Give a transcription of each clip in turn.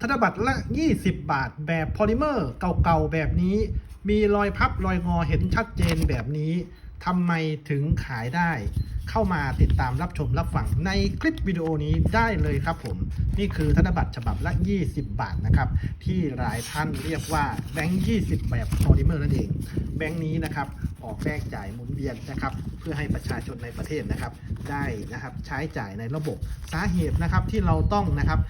ธนบัตรละ 20 บาทแบบพอลิเมอร์เก่าๆ แบบนี้ มีรอยพับรอยงอเห็นชัดเจนแบบนี้ทำไมถึงขายได้ เข้ามาติดตามรับชมรับฟังในคลิปวิดีโอนี้ได้เลยครับผม นี่คือธนบัตรฉบับละ 20 บาทนะครับ ที่หลายท่านเรียกว่าแบงค์20 แบบพอลิเมอร์นั่นเอง แบงค์นี้นะครับออกแลกจ่ายหมุนเวียนนะครับ เพื่อให้ประชาชนในประเทศนะครับ ได้นะครับใช้จ่ายในระบบสาเหตุนะครับที่เราต้องนะครับ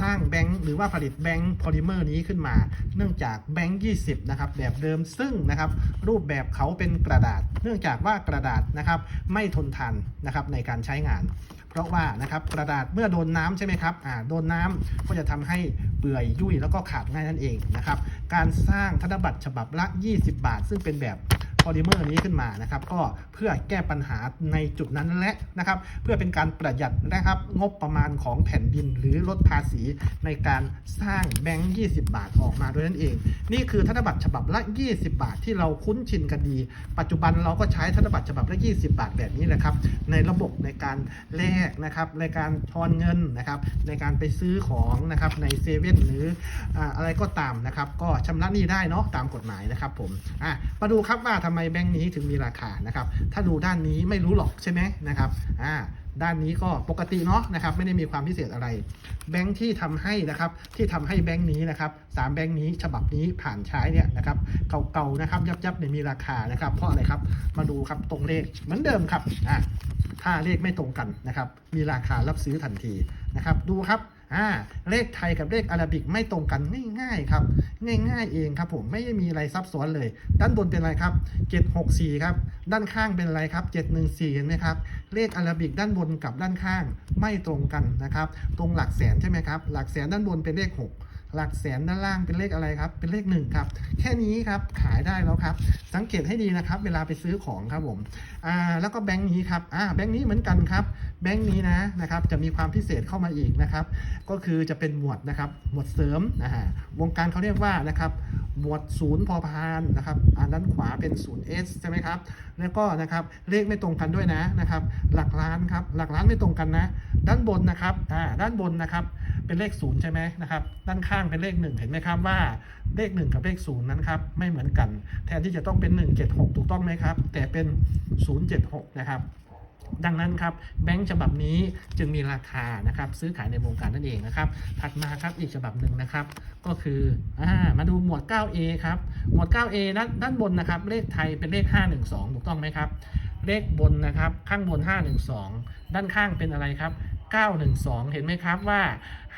สร้างแบงค์หรือว่าผลิตแบงค์พอลิเมอร์นี้ขึ้นมา เนื่องจากแบงค์20 นะครับ แบบเดิมซึ่งนะครับรูปแบบเขาเป็นกระดาษ เนื่องจากว่ากระดาษนะครับไม่ทนทานนะครับในการใช้งาน เพราะว่านะครับกระดาษเมื่อโดนน้ำใช่ไหมครับอ่าโดนน้ำก็จะทำให้เปื่อยยุ่ยแล้วก็ขาดง่ายนั่นเองนะครับการสร้างธนบัตรฉบับละ 20 บาท ซึ่งเป็นแบบ พอลิเมอร์นี้ขึ้นมานะครับก็เพื่อแก้ปัญหาในจุดนั้นและนะครับ เพื่อเป็นการประหยัดนะครับงบประมาณของแผ่นดิน หรือลดภาษีในการสร้างแบงค์ 20 บาทออกมาด้วยนั่นเอง นี่คือธนบัตรฉบับละ 20 บาทที่เราคุ้นชินกันดี ปัจจุบันเราก็ใช้ธนบัตรฉบับละ 20 บาทแบบนี้แหละครับในระบบในการแลกนะครับในการทอนเงินนะครับในการไปซื้อของนะครับในเซเว่นหรืออะไรก็ตามนะครับก็ชำระหนี้ได้เนาะตามกฎหมายนะครับผมอะมาดูครับว่าทำไมแบงค์นี้ถึงมีราคานะครับถ้าดูด้านนี้ไม่รู้หรอกใช่ไหมนะครับอ่าด้านนี้ก็ปกติเนาะนะครับไม่ได้มีความพิเศษอะไร แบงค์ที่ทำให้นะครับที่ทำให้แบงค์นี้นะครับสามแบงค์นี้ฉบับนี้ผ่านใช้เนี่ยนะครับเก่าๆนะครับยับๆเนี่ยมีราคานะครับ เพราะอะไรครับมาดูครับตรงเลขเหมือนเดิมครับอ่าถ้าเลขไม่ตรงกันนะครับมีราคารับซื้อทันทีนะครับดูครับ อ่าเลขไทยกับเลขอาราบิกไม่ตรงกันง่ายๆครับ ง่ายๆเองครับผมไม่ได้มีอะไรซับซ้อนเลย ด้านบนเป็นอะไรครับ 764 ครับ ด้านข้างเป็นอะไรครับ 714 เห็นไหมครับ เลขอาราบิกด้านบนกับด้านข้างไม่ตรงกันนะครับ ตรงหลักแสนใช่ไหมครับ หลักแสนด้านบนเป็นเลข 6 หลักแสนด้านล่างเป็นเลขอะไรครับ เป็นเลข1ครับ แค่นี้ครับขายได้แล้วครับ สังเกตให้ดีนะครับ เวลาไปซื้อของครับผมอ่าแล้วก็แบงค์นี้ครับอ่าแบงค์นี้เหมือนกันครับ แบงค์นี้นะนะครับ จะมีความพิเศษเข้ามาอีกนะครับ ก็คือจะเป็นหมวดนะครับ หมวดเสริมนะฮะวงการเขาเรียกว่านะครับหมวดศูนย์พอพานนะครับอ่าด้านขวาเป็นศูนย์ S ใช่ไหมครับ แล้วก็นะครับเลขไม่ตรงกันด้วยนะนะครับ หลักล้านครับหลักล้านไม่ตรงกันนะ ด้านบนนะครับอ่าด้านบนนะครับเป็นเลขศูนย์ใช่ไหมนะครับ ด้านข้างเป็นเลขหนึ่งเห็นไหมครับว่าเลขหนึ่งกับเลขศูนย์นั้นครับไม่เหมือนกัน แทนที่จะต้องเป็น 176 ถูกต้องไหมครับ แต่เป็น 076 นะครับ ดังนั้นครับแบงก์ฉบับนี้จึงมีราคานะครับซื้อขายในวงการนั่นเองนะครับ ถัดมาครับอีกฉบับหนึ่งนะครับ ก็คืออามาดูหมวด 9A ครับหมวด 9A ด้านด้านบนนะครับ เลขไทยเป็นเลข 512 ถูกต้องไหมครับ เลขบนนะครับ ข้างบน 512 ด้านข้างเป็นอะไรครับ 912 เห็นไหมครับว่า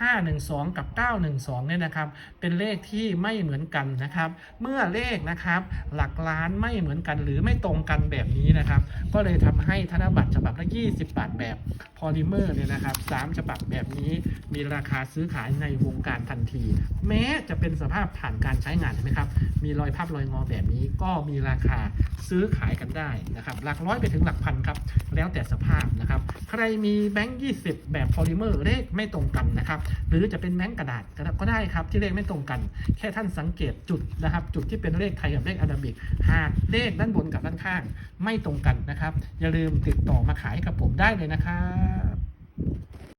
512 กับ 912 เนี่ยนะครับ เป็นเลขที่ไม่เหมือนกันนะครับ เมื่อเลขนะครับ หลักล้านไม่เหมือนกันหรือไม่ตรงกันแบบนี้นะครับ ก็เลยทำให้ธนบัตรฉบับละ 20 บาทแบบพอลิเมอร์เนี่ยนะครับสามฉบับแบบนี้มีราคาซื้อขายในวงการทันที แม้จะเป็นสภาพผ่านการใช้งานเห็นไหมครับ มีรอยพับรอยงอแบบนี้ก็มีราคาซื้อขายกันได้นะครับ หลักร้อยไปถึงหลักพันครับ แล้วแต่สภาพนะครับ ใครมีแบงค์20แบบพอลิเมอร์เลขไม่ตรงกันนะครับ หรือจะเป็นแมงกระดาษก็ได้ครับที่เลขไม่ตรงกัน แค่ท่านสังเกตจุดนะครับ จุดที่เป็นเลขไทยกับเลขอาราบิก หากเลขด้านบนกับด้านข้าง ไม่ตรงกันนะครับ อย่าลืมติดต่อมาขายกับผมได้เลยนะครับ